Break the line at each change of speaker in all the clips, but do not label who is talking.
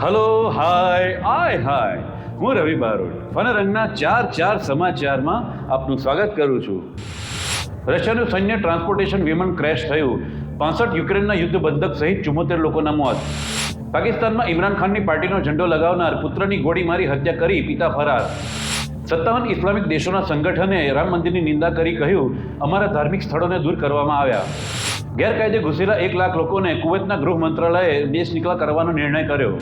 Hello hi આય હાય હું રવિ Barot. Fun રંગના ચાર ચાર સમાચારમાં આપનું સ્વાગત કરું છું. રશિયાનું સૈન્ય ટ્રાન્સપોર્ટેશન વિમાન ક્રેશ થયું. પાસઠ યુક્રેનના યુદ્ધ બંધક સહિત ચુમ્મોતેર લોકોના મોત. પાકિસ્તાનમાં ઇમરાન ખાનની પાર્ટીનો ઝંડો લગાવનાર પુત્રની ગોળી મારી હત્યા કરી પિતા ફરાર. સત્તાવન ઇસ્લામિક દેશોના સંગઠને રામ મંદિરની નિંદા કરી કહ્યું, અમારા ધાર્મિક સ્થળોને દૂર કરવામાં આવ્યા. ગેરકાયદે ઘૂસેલા એક લાખ લોકોને કુવૈતના ગૃહ મંત્રાલયે દેશ નીકળા કરવાનો નિર્ણય કર્યો.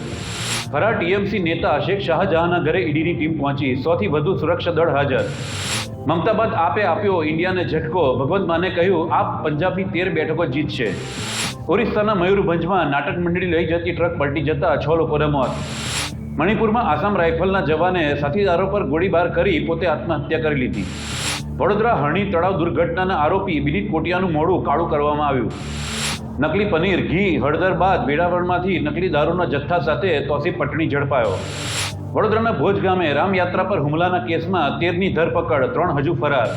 ફરાર ટીએમસી નેતા શેખ શાહજહાંના ઘરે ઈડીની ટીમ પહોંચી, સોથી વધુ સુરક્ષા દળ હાજર. મમતા બાદ આપે આપ્યો ઇન્ડિયાને ઝટકો, ભગવંત માને કહ્યું, આપ પંજાબની તેર બેઠકો જીતશે. ઓરિસ્સાના મયુરભંજમાં નાટક મંડળી લઈ જતી ટ્રક પલટી જતા છ લોકોને મોત. મણિપુરમાં આસામ રાઇફલના જવાને સાથીદારો પર ગોળીબાર કરી પોતે આત્મહત્યા કરી લીધી. વડોદરા હરણી તળાવ દુર્ઘટનાના આરોપી વિનીત કોટિયાનું મોડું કાળું કરવામાં આવ્યું. નકલી પનીર, ઘી, હળદર બાદ વેડાવળમાંથી નકલી દારૂના જથ્થા સાથે તોસી પટણી ઝડપાયો. વડોદરાના ભોજ ગામે રામયાત્રા પર હુમલાના કેસમાં તેરની ધરપકડ, ત્રણ હજુ ફરાર.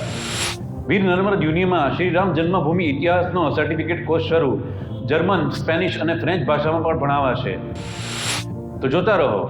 વીર નર્મદ યુનિમાં શ્રી રામ જન્મભૂમિ ઇતિહાસનો સર્ટિફિકેટ કોર્સ શરૂ. જર્મન, સ્પેનિશ અને ફ્રેન્ચ ભાષામાં પણ ભણાવાશે. તો જોતા રહો.